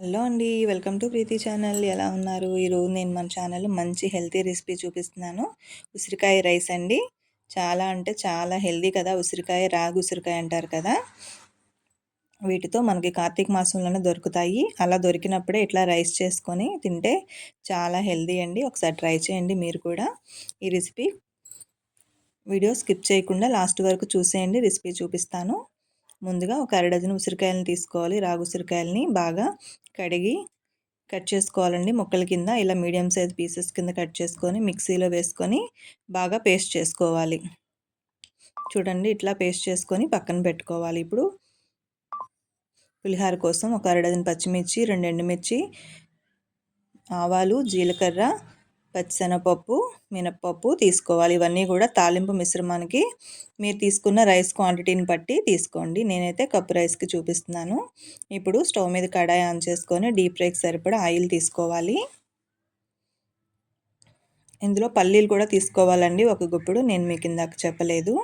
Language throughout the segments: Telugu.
హలో అండి వెల్కమ్ టు ప్రీతి ఛానల్. ఎలా ఉన్నారు? ఈరోజు నేను మన ఛానల్ మంచి హెల్తీ రెసిపీ చూపిస్తున్నాను. ఉసిరికాయ రైస్ అండి. చాలా అంటే చాలా హెల్తీ కదా. ఉసిరికాయ రాగి ఉసిరికాయ అంటారు కదా. వీటితో మనకి కార్తీక మాసంలోనే దొరుకుతాయి. అలా దొరికినప్పుడే ఇట్లా రైస్ చేసుకొని తింటే చాలా హెల్తీ అండి. ఒకసారి ట్రై చేయండి మీరు కూడా. ఈ రెసిపీ వీడియో స్కిప్ చేయకుండా లాస్ట్ వరకు చూసేయండి. రెసిపీ చూపిస్తాను. ముందుగా ఒక అర డజన్ ఉసిరికాయలను తీసుకోవాలి. రాగు ఉసిరికాయలని బాగా కడిగి కట్ చేసుకోవాలండి. ముక్కల కింద ఇలా మీడియం సైజ్ పీసెస్ కింద కట్ చేసుకొని మిక్సీలో వేసుకొని బాగా పేస్ట్ చేసుకోవాలి. చూడండి ఇట్లా పేస్ట్ చేసుకొని పక్కన పెట్టుకోవాలి. ఇప్పుడు పులిహార కోసం ఒక అర డజన్ పచ్చిమిర్చి రెండు ఎండుమిర్చి ఆవాలు జీలకర్ర పచ్చిశనగపప్పు మినప్పప్పు తీసుకోవాలి. ఇవన్నీ కూడా తాలింపు మిశ్రమానికి మీరు తీసుకున్న రైస్ క్వాంటిటీని బట్టి తీసుకోండి. నేనైతే కప్పు రైస్కి చూపిస్తున్నాను. ఇప్పుడు స్టవ్ మీద కడాయి ఆన్ చేసుకొని డీప్ ఫ్రైకి సరిపడా ఆయిల్ తీసుకోవాలి. ఇందులో పల్లీలు కూడా తీసుకోవాలండి. ఒక గుప్పుడు. నేను మీకు ఇందాక చెప్పలేదు.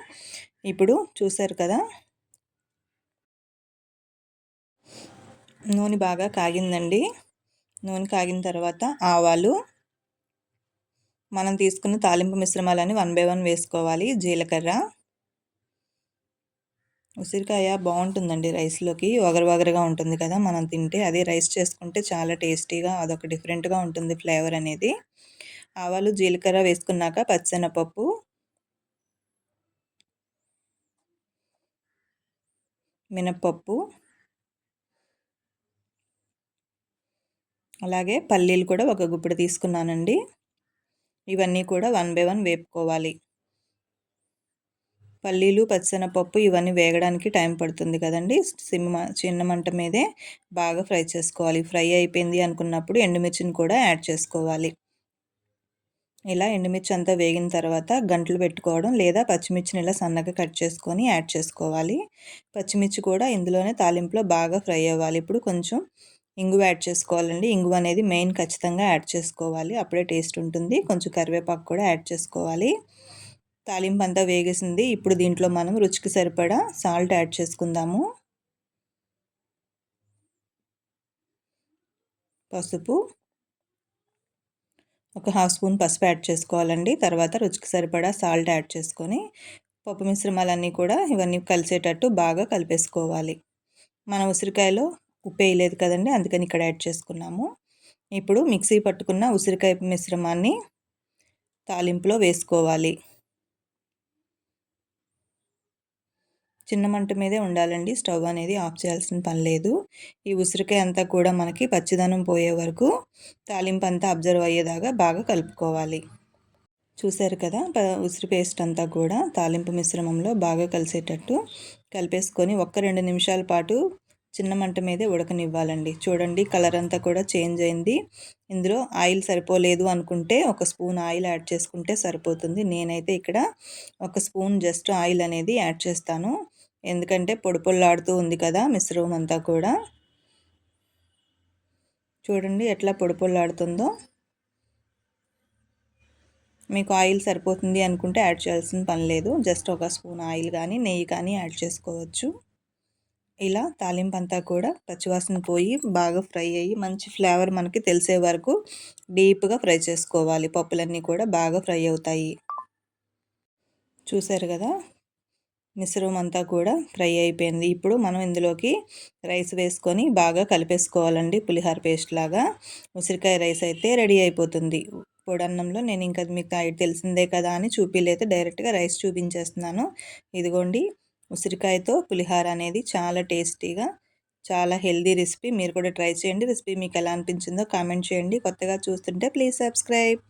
ఇప్పుడు చూసారు కదా? నూనె బాగా కాగిందండి. నూనె కాగిన తర్వాత ఆవాలు మనం తీసుకున్న తాలింపు మిశ్రమాలని వన్ బై వన్ వేసుకోవాలి. జీలకర్ర. ఉసిరికాయ బాగుంటుందండి రైస్లోకి. వగరు వగరుగా ఉంటుంది కదా మనం తింటే. అదే రైస్ చేసుకుంటే చాలా టేస్టీగా అదొక డిఫరెంట్గా ఉంటుంది ఫ్లేవర్ అనేది. ఆవాలు జీలకర్ర వేసుకున్నాక పచ్చెనపప్పు. మినప్పప్పు. అలాగే పల్లీలు కూడా ఒక గుప్పిడి తీసుకున్నానండి. ఇవన్నీ కూడా వన్ బై వన్ వేపుకోవాలి. పల్లీలు పచ్చనపప్పు ఇవన్నీ వేగడానికి టైం పడుతుంది కదండి. సిమ్ చిన్న మంట మీదే బాగా ఫ్రై చేసుకోవాలి. ఫ్రై అయిపోయింది అనుకున్నప్పుడు ఎండుమిర్చిని కూడా యాడ్ చేసుకోవాలి. ఇలా ఎండుమిర్చి అంతా వేగిన తర్వాత గంటలు పెట్టుకోవడం లేదా పచ్చిమిర్చిని ఇలా సన్నగా కట్ చేసుకొని యాడ్ చేసుకోవాలి. పచ్చిమిర్చి కూడా ఇందులోనే తాలింపులో బాగా ఫ్రై అవ్వాలి. ఇప్పుడు కొంచెం ఇంగువ యాడ్ చేసుకోవాలండి. ఇంగువ అనేది మెయిన్ ఖచ్చితంగా యాడ్ చేసుకోవాలి. అప్పుడే టేస్ట్ ఉంటుంది. కొంచెం కరివేపాకు కూడా యాడ్ చేసుకోవాలి. తాలింపు అంతా వేగేసింది. ఇప్పుడు దీంట్లో మనం రుచికి సరిపడా సాల్ట్ యాడ్ చేసుకుందాము. పసుపు ఒక హాఫ్ స్పూన్ పసుపు యాడ్ చేసుకోవాలండి. తర్వాత రుచికి సరిపడా సాల్ట్ యాడ్ చేసుకొని పప్పు మిశ్రమాలన్నీ కూడా ఇవన్నీ కలిసేటట్టు బాగా కలిపేసుకోవాలి. మన ఉసిరికాయలో ఉప్పు వేయలేదు కదండి అందుకని ఇక్కడ యాడ్ చేసుకున్నాము. ఇప్పుడు మిక్సీ పట్టుకున్న ఉసిరికాయ మిశ్రమాన్ని తాలింపులో వేసుకోవాలి. చిన్న మంట మీదే ఉండాలండి స్టవ్ అనేది ఆఫ్ చేయాల్సిన పని లేదు. ఈ ఉసిరికాయ అంతా కూడా మనకి పచ్చిదనం పోయే వరకు తాలింపు అంతా అబ్జర్వ్ అయ్యేదాకా బాగా కలుపుకోవాలి. చూశారు కదా ఉసిరి పేస్ట్ అంతా కూడా తాలింపు మిశ్రమంలో బాగా కలిసేటట్టు కలిపేసుకొని ఒక్క రెండు నిమిషాల పాటు చిన్న మంట మీదే ఉడకనివ్వాలండి. చూడండి కలర్ అంతా కూడా చేంజ్ అయింది. ఇందులో ఆయిల్ సరిపోలేదు అనుకుంటే ఒక స్పూన్ ఆయిల్ యాడ్ చేసుకుంటే సరిపోతుంది. నేనైతే ఇక్కడ ఒక స్పూన్ జస్ట్ ఆయిల్ అనేది యాడ్ చేస్తాను. ఎందుకంటే పొడి పొల్లాడుతూ ఉంది కదా మిశ్రమం అంతా కూడా. చూడండి ఎట్లా పొడి పొల్లాడుతుందో మీకు ఆయిల్ సరిపోతుంది అనుకుంటే యాడ్ చేయాల్సిన పని లేదు. జస్ట్ ఒక స్పూన్ ఆయిల్ కానీ నెయ్యి కానీ యాడ్ చేసుకోవచ్చు. ఇలా తాలింపు అంతా కూడా పచ్చివాసన పోయి బాగా ఫ్రై అయ్యి మంచి ఫ్లేవర్ మనకి తెలిసే వరకు డీప్గా ఫ్రై చేసుకోవాలి. పప్పులన్నీ కూడా బాగా ఫ్రై అవుతాయి. చూసారు కదా? మిశ్రమం అంతా కూడా ఫ్రై అయిపోయింది. ఇప్పుడు మనం ఇందులోకి రైస్ వేసుకొని బాగా కలిపేసుకోవాలండి. పులిహార పేస్ట్ లాగా. ఉసిరికాయ రైస్ అయితే రెడీ అయిపోతుంది. పొడన్నంలో నేను ఇంకా మీకు తెలిసిందే కదా అని చూపిలేతే డైరెక్ట్గా రైస్ చూపించేస్తున్నాను. ఇదిగోండి. ఉసిరికాయతో పులిహార అనేది చాలా టేస్టీగా చాలా హెల్దీ రెసిపీ. మీరు కూడా ట్రై చేయండి. రెసిపీ మీకు ఎలా అనిపించిందో కామెంట్ చేయండి. కొత్తగా చూస్తుంటే ప్లీజ్ సబ్స్క్రైబ్.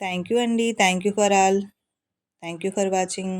థ్యాంక్ యూ అండి. Thank you for all. Thank you for watching.